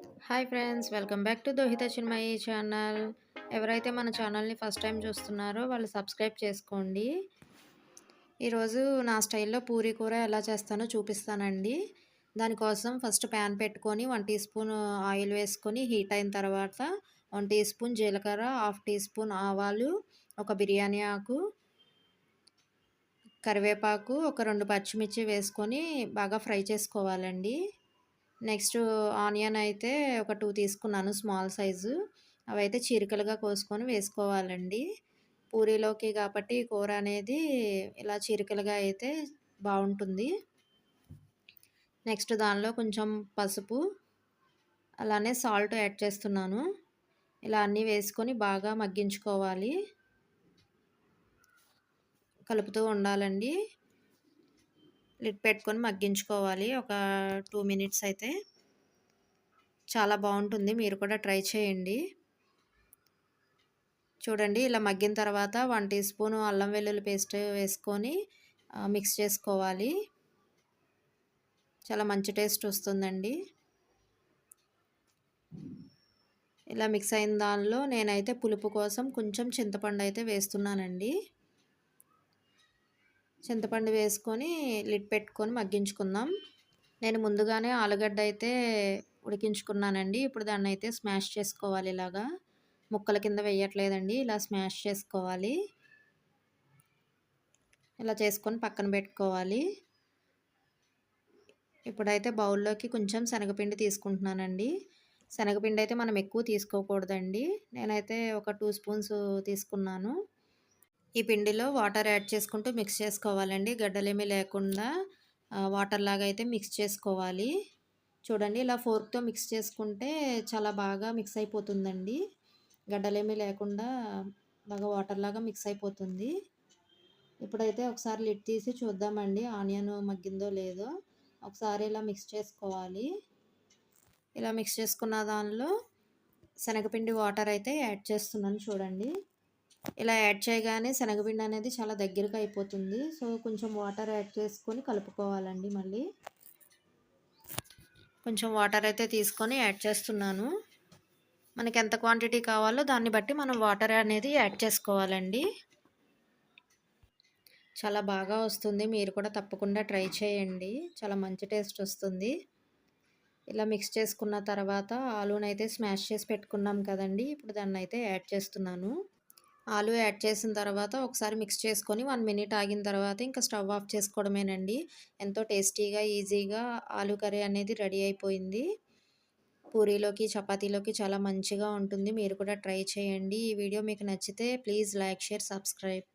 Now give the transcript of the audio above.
Hi friends welcome back to Dohita Chinmayi channel. ఎవరైతే మన ఛానల్ని ఫస్ట్ టైం చూస్తున్నారో వాళ్ళు సబ్స్క్రైబ్ చేసుకోండి. ఈరోజు నా స్టైల్లో పూరీ కూర ఎలా చేస్తానో చూపిస్తానండి. దానికోసం ఫస్ట్ ప్యాన్ పెట్టుకొని వన్ టీ స్పూన్ ఆయిల్ వేసుకొని హీట్ అయిన తర్వాత వన్ టీ స్పూన్ జీలకర్ర హాఫ్ టీ స్పూన్ ఆవాలు ఒక బిర్యానీ ఆకు కరివేపాకు ఒక రెండు పచ్చిమిర్చి వేసుకొని బాగా ఫ్రై చేసుకోవాలండి. నెక్స్ట్ ఆనియన్ అయితే ఒక టూ తీసుకున్నాను స్మాల్ సైజు. అవైతే చీరికలుగా కోసుకొని వేసుకోవాలండి. పూరీలోకి కాబట్టి కూర అనేది ఇలా చీరికలుగా అయితే బాగుంటుంది. నెక్స్ట్ దానిలో కొంచెం పసుపు అలానే సాల్ట్ యాడ్ చేస్తున్నాను. ఇలా అన్నీ వేసుకొని బాగా మగ్గించుకోవాలి. కలుపుతూ ఉండాలండి. లిడ్ పెట్టుకొని మగ్గించుకోవాలి. ఒక టూ మినిట్స్ అయితే. చాలా బాగుంటుంది. మీరు కూడా ట్రై చేయండి. చూడండి ఇలా మగ్గిన తర్వాత వన్ టీ స్పూన్ అల్లం వెల్లుల్లి పేస్ట్ వేసుకొని మిక్స్ చేసుకోవాలి. చాలా మంచి టేస్ట్ వస్తుందండి. ఇలా మిక్స్ అయిన దానిలో నేనైతే పులుపు కోసం కొంచెం చింతపండు అయితే వేస్తున్నానండి. చింతపండు వేసుకొని లిడ్ పెట్టుకొని మగ్గించుకుందాం. నేను ముందుగానే ఆలుగడ్డ అయితే ఉడికించుకున్నానండి. ఇప్పుడు దాన్ని అయితే స్మాష్ చేసుకోవాలి ఇలాగా. ముక్కల కింద వేయట్లేదండి. ఇలా స్మాష్ చేసుకోవాలి. ఇలా చేసుకొని పక్కన పెట్టుకోవాలి. ఇప్పుడైతే బౌల్లోకి కొంచెం శనగపిండి తీసుకుంటున్నానండి. శనగపిండి అయితే మనం ఎక్కువ తీసుకోకూడదండి. నేనైతే ఒక టూ స్పూన్స్ తీసుకున్నాను. ఈ పిండిలో వాటర్ యాడ్ చేసుకుంటూ మిక్స్ చేసుకోవాలండి. గడ్డలేమీ లేకుండా వాటర్ లాగా అయితే మిక్స్ చేసుకోవాలి. చూడండి ఇలా ఫోర్క్తో మిక్స్ చేసుకుంటే చాలా బాగా మిక్స్ అయిపోతుందండి. గడ్డలేమీ లేకుండా బాగా వాటర్ లాగా మిక్స్ అయిపోతుంది. ఇప్పుడైతే ఒకసారి లిట్ తీసి చూద్దామండి ఆనియన్ మగ్గిందో లేదో. ఒకసారి ఇలా మిక్స్ చేసుకోవాలి. ఇలా మిక్స్ చేసుకున్న దానిలో శనగపిండి వాటర్ అయితే యాడ్ చేస్తున్నాను చూడండి. ఇలా యాడ్ చేయగానే శనగపిండి అనేది చాలా దగ్గరగా అయిపోతుంది. సో కొంచెం వాటర్ యాడ్ చేసుకొని కలుపుకోవాలండి మళ్ళీ. కొంచెం వాటర్ అయితే తీసుకొని యాడ్ చేస్తున్నాను. మనకి ఎంత క్వాంటిటీ కావాలో దాన్ని బట్టి మనం వాటర్ అనేది యాడ్ చేసుకోవాలండి. చాలా బాగా వస్తుంది. మీరు కూడా తప్పకుండా ట్రై చేయండి. చాలా మంచి టేస్ట్ వస్తుంది. ఇలా మిక్స్ చేసుకున్న తర్వాత ఆలూనైతే స్మాష్ చేసి పెట్టుకున్నాం కదండి. ఇప్పుడు దాన్ని అయితే యాడ్ చేస్తున్నాను. ఆలు యాడ్ చేసిన తర్వాత ఒకసారి మిక్స్ చేసుకొని వన్ మినిట్ ఆగిన తర్వాత ఇంకా స్టవ్ ఆఫ్ చేసుకోవడమేనండి. ఎంతో టేస్టీగా ఈజీగా ఆలు కర్రీ అనేది రెడీ అయిపోయింది. పూరీలోకి చపాతీలోకి చాలా మంచిగా ఉంటుంది. మీరు కూడా ట్రై చేయండి. ఈ వీడియో మీకు నచ్చితే ప్లీజ్ లైక్ షేర్ సబ్స్క్రైబ్.